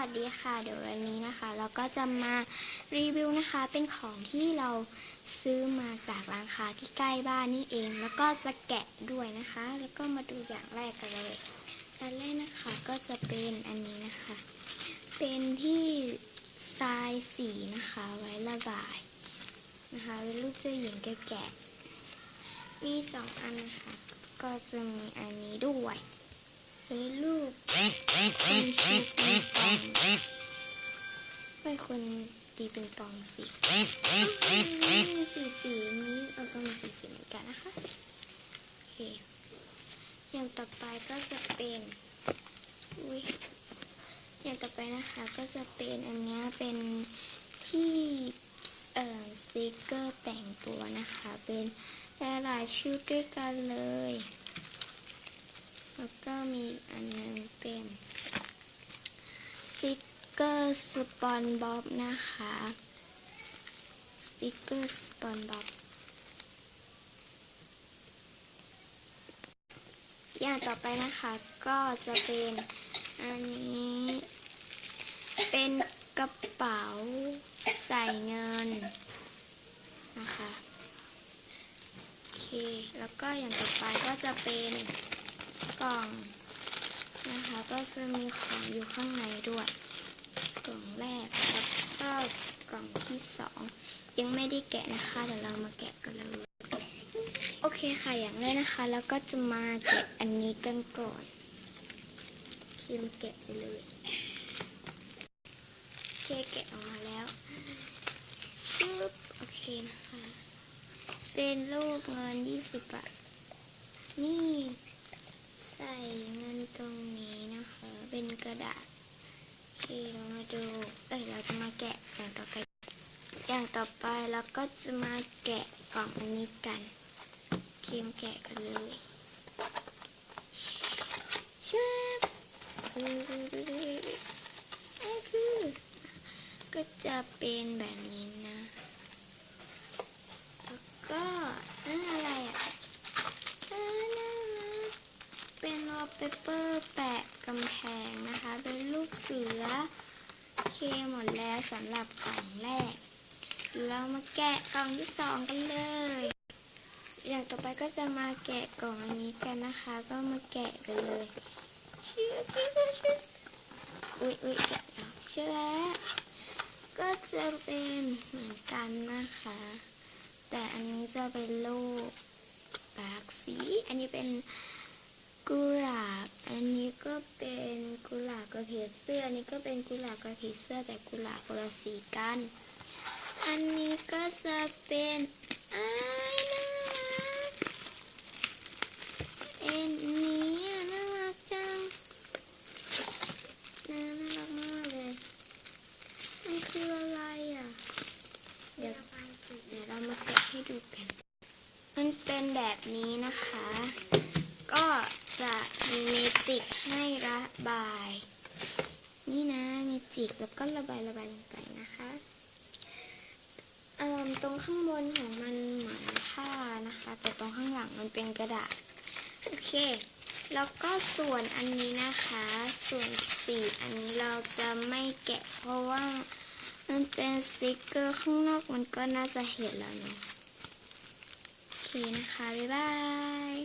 วัสดีค่ะ เดี๋ยววันนี้นะคะ เราก็จะมารีวิวนะคะ เป็นของที่เราซื้อมาจากร้านค้าที่ใกล้บ้านนี่เอง แล้วก็จะแกะด้วยนะคะ แล้วก็มาดูอย่างแรกกันเลยอันแรกนะคะก็จะเป็นอันนี้นะคะ เป็นที่ทรายสีนะคะ ไว้ระบายนะคะเป็นรูปเจ้าหญิงแกะมีสองอันนะคะ ก็จะมีอันนี้ด้วยเป็นรูป ไม่ควรตีเปิงปองสิสีสีนี้เราก็มีสีสีเหมือนกันนะคะโอเคอย่างต่อไปก็จะเป็นอุ้ยอย่างต่อไปนะคะก็จะเป็นอันนี้เป็นที่เอ่อสติกเกอร์แต่งตัวนะคะ เป็นหลายชุดด้วยกันเลย แล้วก็มีอันหนึงเป็น ติกเกอร์สปอนบ๊อบนะคะ สติกเกอร์สปอนบ๊อบอย่างต่อไปนะคะก็จะเป็นอันนี้ เป็นกระเป๋าใส่เงินนะคะโอเค แล้วก็อย่างต่อไปก็จะเป็นกล่อง นะคะก็จะมีของอยู่ข้างในด้วย กล่องแรกแล้วก็กล่องที่สองยังไม่ได้แกะนะคะ เดี๋ยวเรามาแกะกันเลย โอเคค่ะอย่างแรกนะคะ แล้วก็จะมาแกะอันนี้กันก่อนคิมแกะไปเลยโอเคแกะออกมาแล้วชึบโอเคนะคะ เป็นรูปเงินยี่สิบบาทนี่ใส่เงินตรงนี้ เป็นกระดาษโอเคเรามาดูเอ้ยเราจะมาแกะอย่างต่อไป อย่างต่อไปเราก็จะมาแกะกล่องอันนี้กันเคมแกะกันเลยชับก็คือก็จะเป็นแบบนี้นะ แล้วก็นั่นอะไรอะอ่าน่ารัก เป็นวอลเปเปอร์แปะกำแพงนะคะ เป็นลูกเสือเคหมดแล้วสำหรับกล่องแรก เรามาแกะกล่องที่สองกันเลย อย่างต่อไปก็จะมาแกะกล่องอันนี้กันนะคะ ก็มาแกะกันเลยเชื่อเชื่อเชื่ออุ้ยอุ้ยแกะแล้วเชื่อแล้วก็จะเป็นเหมือนกันนะคะ แต่อันนี้จะเป็นลูกปากสีอันนี้เป็น ก็เป็นกุหลาบกับผีเสื้ออันนี้ก็เป็นกุหลาบกับผีเสื้อแต่กุหลาบคนละสีกัน อันนี้ก็จะเป็นอ้ายน่ารักเอ็นนี้น่ารักจังน่ารักมากเลยมันคืออะไรอะ เดี๋ยวเดี๋ยวเรามาแกะให้ดูกัน มันเป็นแบบนี้นะคะ ก็จะมีเมจิกให้ระบาย นี่นะเมจิกแล้วก็ระบายระบายลงไปนะคะเอ่อตรงข้างบนของมันเหมือนผ้านะคะ แต่ตรงข้างหลังมันเป็นกระดาษโอเค แล้วก็ส่วนอันนี้นะคะ ส่วนสีอันนี้เราจะไม่แกะเพราะว่ามันเป็นสติกเกอร์ข้างนอกมันก็น่าจะเห็นแล้วเนาะโอเคนะคะ บ๊ายบาย